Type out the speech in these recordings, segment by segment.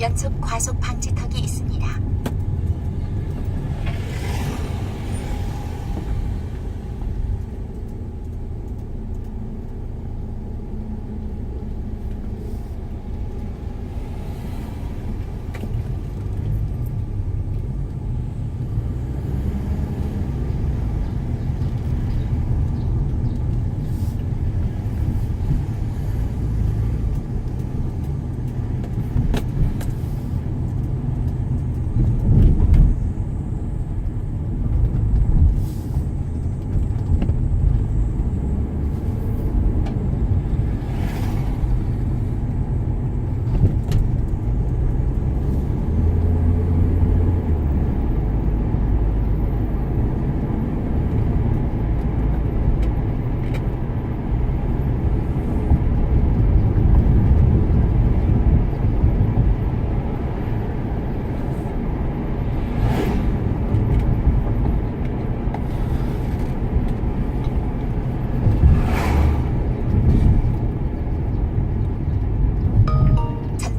연속 과속 방지턱이 있습니다.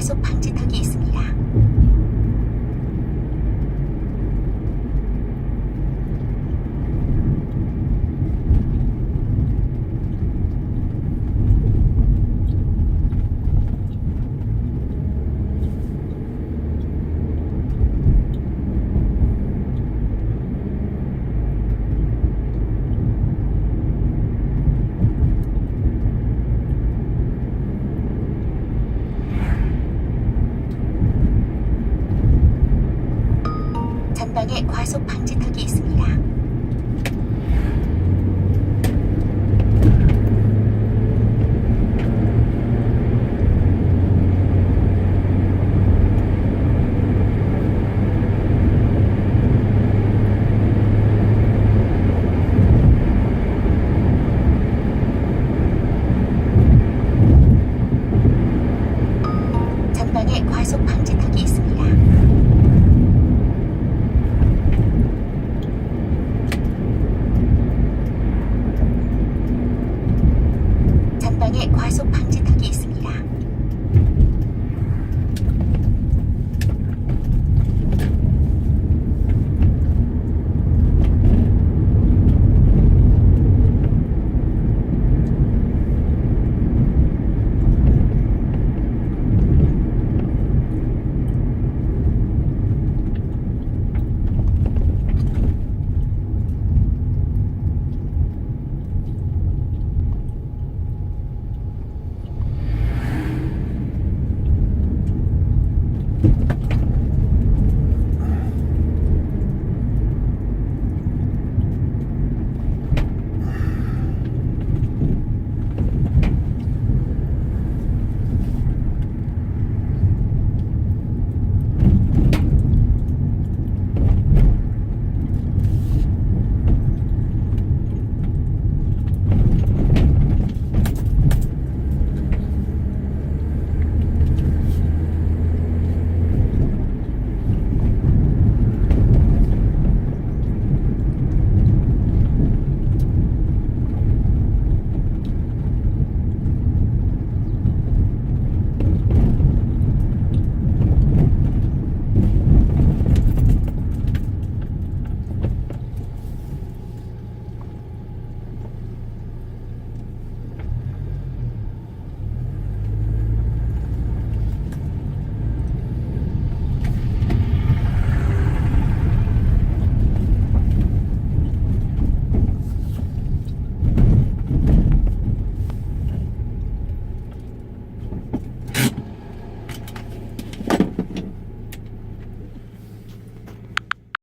과속 방지턱이 있습니다. 전방에 과속 방지턱이 있습니다. 방해 과속 방지 턱이 있습니다.